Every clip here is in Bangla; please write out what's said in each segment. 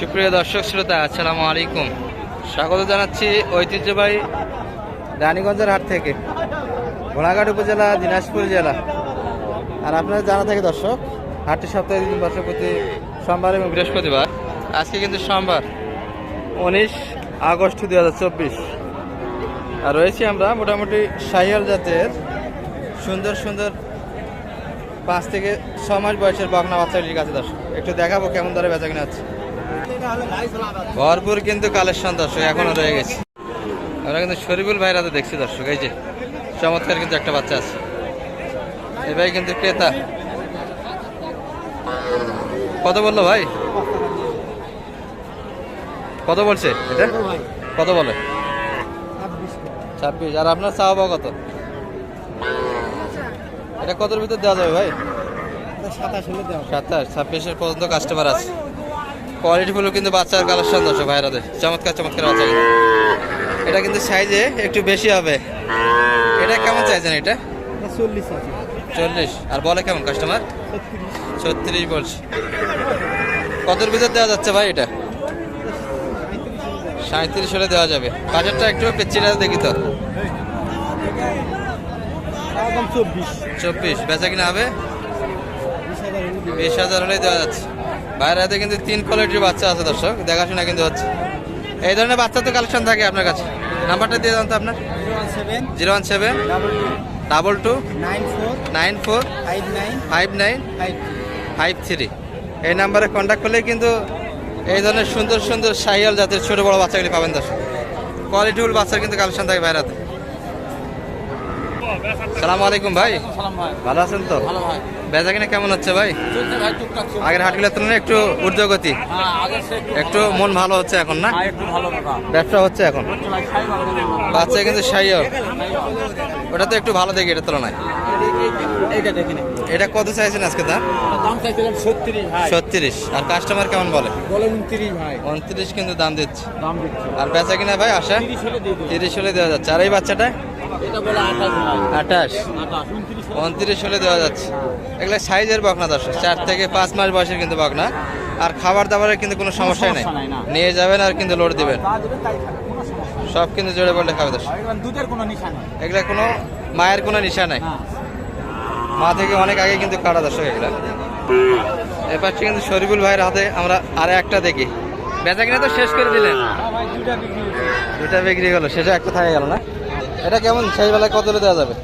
সুপ্রিয় দর্শক শ্রোতা, আসসালামু আলাইকুম। স্বাগত জানাচ্ছি ঐতিহ্যবাহী রানীগঞ্জের হাট থেকে ঘোড়াঘাট উপজেলা, দিনাজপুর জেলা। আর আপনারা জানা থাকে দর্শক, হাটটি সপ্তাহে দিন বছর প্রতি সোমবার এবং বৃহস্পতিবার। আজকে কিন্তু সোমবার, উনিশ আগস্ট দু হাজার চব্বিশ। আর রয়েছি আমরা মোটামুটি শাহিয়াল জাতের সুন্দর সুন্দর পাঁচ থেকে ছ মাস বয়সের বকনা বাচ্চাটির কাছে দর্শক। একটু দেখাবো কেমন দরে বেচা কিনা হচ্ছে। ভরপুর কিন্তু কালেকশন দর্শক এখনও রয়ে গেছে। আমরা কিন্তু শরীফুল ভাইরা তো দেখছি দর্শক এই যে চমৎকার কিন্তু একটা বাচ্চা আছে। এই ভাই কিন্তু ক্রেতা। কত বলল ভাই? কত বলছে এটা? কত বলে? ছাব্বিশ। আর আপনার চাওয়া কত? এটা কতর ভিতর দেওয়া যাবে ভাই? সাতাশ সাতাশ ছাব্বিশের পর্যন্ত কাস্টমার আছে। কোয়ালিটি ফুল কিন্তু বাচ্চার কালেকশন দর্শক ভাইরাদের চমৎকার চমৎকার বাচ্চা এটা কিন্তু সাইজে একটু বেশি হবে। এটা কেমন চাইছেন এটা? চল্লিশ চল্লিশ। আর বলে কেমন কাস্টমার ছত্রিশ বলছি। কতর ভিতর দেওয়া যাচ্ছে ভাই এটা? সাঁত্রিশ হলে দেওয়া যাবে। বাজারটা একটু পেচ্ছিটা দেখি তো। চব্বিশ। চব্বিশ। বেচা কিনা হবে? বিশ হাজার হলে বিশ হাজার হলেই দেওয়া যাচ্ছে। বাইরে হাতে কিন্তু তিন কোয়ালিটির বাচ্চা আছে দর্শক দেখাশোনা কিন্তু হচ্ছে। এই ধরনের বাচ্চা তো কালেকশন থাকে আপনার কাছে। নাম্বারটা দিয়ে দাম তো আপনার। Zero one seven. Double two nine four. Nine four. Five nine five three এই নাম্বারে কন্ট্যাক্ট করলে কিন্তু এই ধরনের সুন্দর সুন্দর সাইয়াল জাতের ছোটো বড়ো বাচ্চাগুলি পাবেন দর্শক। কোয়ালিটিফুল বাচ্চার কিন্তু কালেকশন থাকে বাইরে সালাম আলাইকুম ভাই। ভালো আছেন তো? বেচা কিনা কেমন হচ্ছে ভাই। আগের হাটগুলোর তুলনায় একটু ঊর্ধ্বগতি। হ্যাঁ আগের সে একটু একটু মন ভালো হচ্ছে এখন না? হ্যাঁ, একটু ব্যবসা হচ্ছে এখন। বাচ্চা কিন্তু ওটা তো একটু ভালো দেখি এটা তুলনায়। নে। এটা কত চাইছেন আজকে দাম? ছত্রিশ আর কাস্টমার কেমন বলে? উনত্রিশ কিন্তু দাম দিচ্ছে। আর বেচা কিনা ভাই আশা? তিরিশ হলে দেওয়া যাচ্ছে। আর এই বাচ্চাটা আঠাশ উনত্রিশ হলে দেওয়া যাচ্ছে। এগুলো সাইজের বকনা দর্শক। চার থেকে পাঁচ মাস বয়সের কিন্তু বকনা। আর খাবার দাবারের কিন্তু কোনো সমস্যা নাই। নিয়ে যাবেন আর কিন্তু লোড দিবেন। সব কিন্তু জোরে বললে খাবে দর্শক। এগুলা কোনো মায়ের কোনো নিশা নাই। হ্যাঁ। মা থেকে অনেক আগে কিন্তু কাটা দর্শক এগুলা। এবার কিন্তু শরীফুল ভাইয়ের হাতে আমরা আরে একটা দেখি। বেচা কিনা তো শেষ করে দিলেন। হ্যাঁ দুটা বিক্রি হয়েছে। দুটা বিক্রি গেল শেষে একটা থাকে গেল না? এটা কেমন? সেই বেলায় কত দেওয়া যাবে?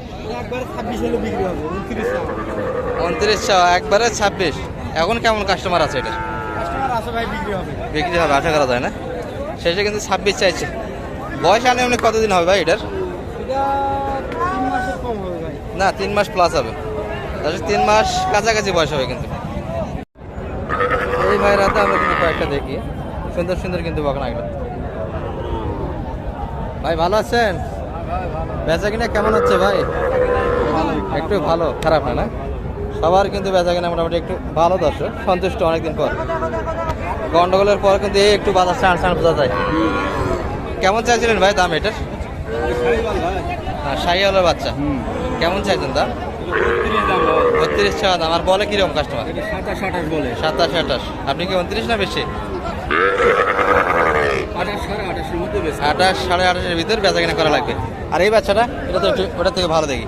উনত্রিশ একবারে ছাব্বিশ। এখন কেমন কাস্টমার আছে এটা? ভাই বিক্রি হবে। আশা করা যায় না? শেষে কিন্তু ছাব্বিশ চাইছে। বয়স আনে এমনি কতদিন হবে ভাই এটার? ভাই। না তিন মাস প্লাস হবে। তাহলে তিন মাস কাছাকাছি বয়স হবে কিন্তু। এই ভাইয়ের হাতে আমরা কিন্তু কয়েকটা দেখি। সুন্দর সুন্দর কিন্তু বকনা এগুলো। ভাই ভালো আছেন? বেচা কিনা কেমন হচ্ছে ভাই? একটু ভালো, খারাপ না না? সবার কিন্তু বেচা কিনা মোটামুটি একটু ভালো দর্শক, সন্তুষ্ট অনেকদিন পর। গন্ডগোলের পর কিন্তু এই একটু বাজার চান চান বোঝা যায়। কেমন চাইছিলেন ভাই দাম এটার? শাহিওয়ালার বাচ্চা। কেমন চাইছেন দাম? বত্রিশ টাকা দাম। আর বলে কীরকম কাস্টমার সাতাশ, আঠাশ। বলে সাতাশ আঠাশ আপনি কি উনত্রিশ না বেশি? আঠাশ সাড়ে আঠাশের ভিতর বেচা। কিনা করা লাগবে। আর এই বাচ্চাটা এটা তো একটু ওটা থেকে ভালো দেখি।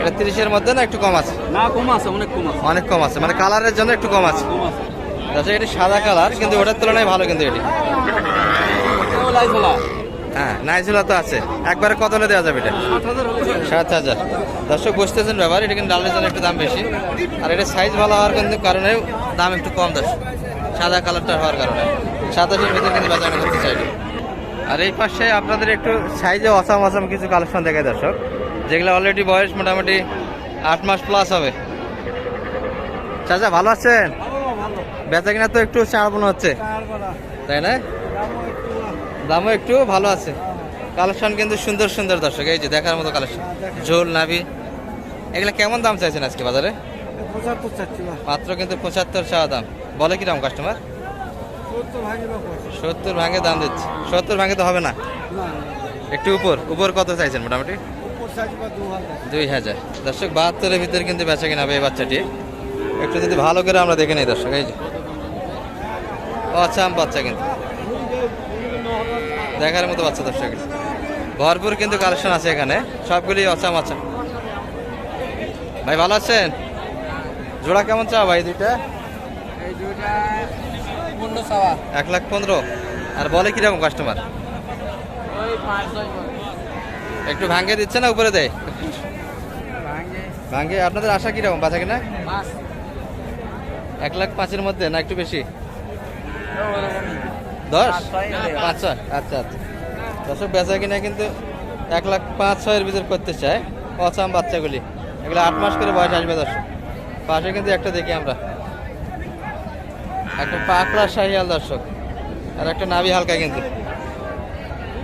এটা তিরিশের মধ্যে না একটু কম আছে? না কম আছে অনেক কম আছে। অনেক কম আছে মানে কালারের জন্য একটু কম আছে। আচ্ছা এটি সাদা কালার কিন্তু ওটার তুলনায় ভালো কিন্তু এটি। হ্যাঁ নাইজুলা তো আছে। একবারে কত হলে দেওয়া যাবে এটা? সাত হাজার। দর্শক বুঝতেছেন ব্যাপার এটা কিন্তু ডালের জন্য একটু দাম বেশি। আর এটা সাইজ ভালো হওয়ার কিন্তু কারণে দাম একটু কম দর্শক। সাদা কালারটা হওয়ার কারণে। সাতাশের ভিতরে কিন্তু বেচানো করতে চাইবে। আর এই পাশে আপনাদের একটু সাইজে অসাম অসাম কিছু কালেকশন দেখায় দর্শক। যেগুলো অলরেডি বয়স মোটামুটি আট মাস প্লাস হবে। চাচা ভালো আছেন? বেচা কিনা তো একটু চার মনে হচ্ছে। তাই না? দামও একটু ভালো আছে। কালেকশন কিন্তু সুন্দর সুন্দর দর্শক। এই যে দেখার মতো কালেকশন ঝোল নাভি। এগুলো কেমন দাম চাইছেন আজকে বাজারে? মাত্র কিন্তু পঁচাত্তর চাওয়া দাম। বলে কীরকম কাস্টমার সত্তর ভাঙে দাম দিচ্ছে। সত্তর ভাঙে তো হবে না? একটু উপর। উপর কত চাইছেন মোটামুটি? দুই হাজার। দর্শক বাহাত্তরের ভিতরে কিন্তু বেচা কিনা হবে এই বাচ্চাটি। একটু যদি ভালো করে আমরা দেখে নিই দর্শক এই যে। অচাম বাচ্চা কিন্তু। দেখার মতো বাচ্চা দর্শক। ভরপুর কিন্তু কালেকশন আছে এখানে। সবগুলি অচাম অচাম ভাই ভালো আছেন? জোড়া কেমন চাও ভাই দুইটা এই দুইটা পনেরো সাওয়া এক লাখ পনেরো। আর বলে কীরকম কাস্টমার একটু ভাঙ্গে দিচ্ছে না উপরে দেয়? ভাঙে ভাঙ্গে। আপনাদের আশা কীরকম? বাঁচা কিনা? এক লাখ পাঁচের মধ্যে না একটু বেশি? দশ? পাঁচ ছয় পাঁচ ছয়। আচ্ছা আচ্ছা। দর্শক বেচা কিনা কিন্তু এক লাখ পাঁচ ছয়ের ভিতর করতে চায়। অচাম বাচ্চাগুলি। এগুলো আট মাস করে বয়স আসবে দর্শক। পাশে কিন্তু একটা দেখি আমরা। একটা পাকড়া শাহিয়াল দর্শক আর একটা নাভি হালকা কিন্তু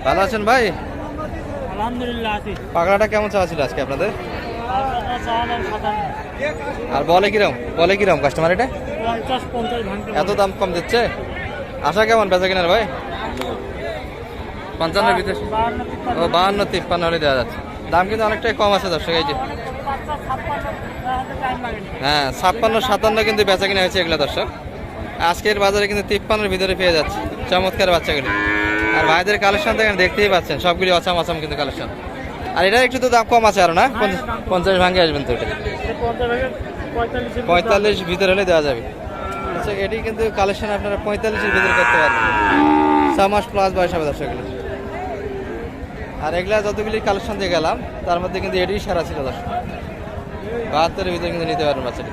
ভালো আছেন ভাই আলহামদুলিল্লাহ আছি পাকড়াটা কেমন চাওয়া ছিল আজকে আপনাদের আর বলে কিরম বলে কিরম কাস্টমার এটা এত দাম কম দিচ্ছে আশা কেমন বেচা কিনার ভাই পঞ্চান্নের ভিতরে ও বাহান্ন তিপ্পান্ন হলে দেওয়া যাচ্ছে দাম কিন্তু অনেকটাই কম আছে দর্শক এই যে হ্যাঁ ছাপ্পান্ন সাতান্ন কিন্তু বেচা কিনা হয়েছে এগুলো দর্শক আজকের বাজারে কিন্তু তিপ্পান্নের ভিতরে পেয়ে যাচ্ছে। চমৎকার বাচ্চাগুলি। আর ভাইদের কালেকশন দেখেন, দেখতেই পাচ্ছেন, সবগুলি অচাম অচাম কিন্তু কালেকশন। আর এটা একটু তো দাম কম আছে আরও, না? পঞ্চাশ- পঞ্চাশ ভাঙে আসবেন তো এটা। পঁয়তাল্লিশ ভিতরে হলে দেওয়া যাবে। আচ্ছা এটি কিন্তু কালেকশন আপনারা পঁয়তাল্লিশের ভিতরে করতে পারবেন। ছ মাস প্লাস বয়স হবে দর্শকগুলি। আর এগুলা যতগুলি কালেকশন দিয়ে গেলাম তার মধ্যে কিন্তু এটি সারা ছিল দর্শক। বাহাত্তরের ভিতরে কিন্তু নিতে পারবেন বাচ্চাটি।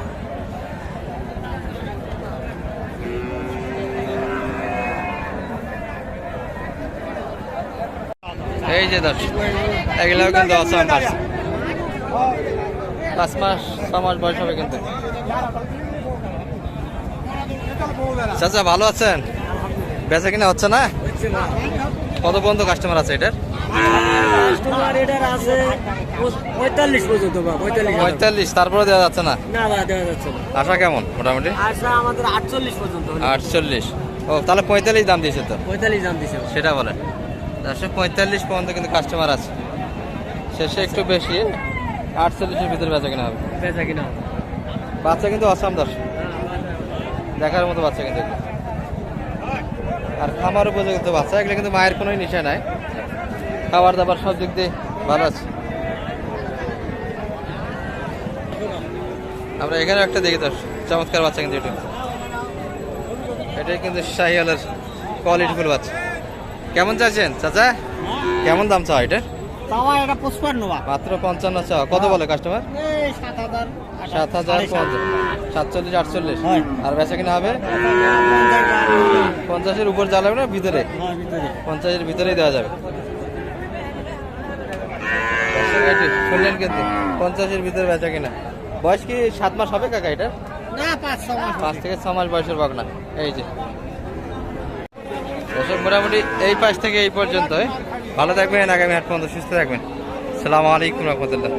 এই যে দর্শক এগুলাও কিন্তু অসাম মাস পাঁচ মাস ছ মাস বয়স হবে কিন্তু। চাচা ভালো আছেন? বেচা কিনা হচ্ছে না? কত পর্যন্ত কাস্টমার আছে এটার? পঁয়তাল্লিশ তারপরে দেওয়া যাচ্ছে না? আশা কেমন মোটামুটি? আটচল্লিশ ও তাহলে পঁয়তাল্লিশ দাম দিয়েছে তো? পঁয়তাল্লিশ দাম দিছে সেটা বলেন। চারশো পঁয়তাল্লিশ পর্যন্ত কিন্তু কাস্টমার আছে। শেষে একটু বেশি আটচল্লিশের ভিতরে বেচা কিনা হবে। বেচা কিনা হবে। বাচ্চা কিন্তু অসাম দর্শক দেখার মতো বাচ্চা কিন্তু আর খামার উপযুক্ত বাচ্চা এগুলো কিন্তু মায়ের কোনো নিশা নাই। খাবার দাবার সব দিক দিয়ে ভালো আছে। আমরা এখানে একটা দেখি তো চমৎকার বাচ্চা কিন্তু এটা। এটাই কিন্তু শাহিওয়ালের কোয়ালিটি ফুল বাচ্চা। কেমন চাইছেন চাচা? কেমন দাম চাও এটা? মাত্র পঞ্চান্ন চাও। কত বলে কাস্টমার সাত হাজার সাতচল্লিশ আটচল্লিশ। আর বেচা কিনা হবে? পঞ্চাশের উপর জ্বালাবে না ভিতরে। পঞ্চাশের ভিতরেই দেওয়া যাবে। শুনলেন কিন্তু পঞ্চাশের ভিতরে বেচা কিনা। বয়স কি সাত মাস হবে কাকা এটা পাঁচ থেকে ছ মাস বয়সের বকনা। এই যে মোটামুটি এই পাশ থেকে এই পর্যন্ত ভালো থাকবেন, আগামী হাট পর্যন্ত সুস্থ থাকবেন। সালাম আলাইকুম রহমতুল্লাহ।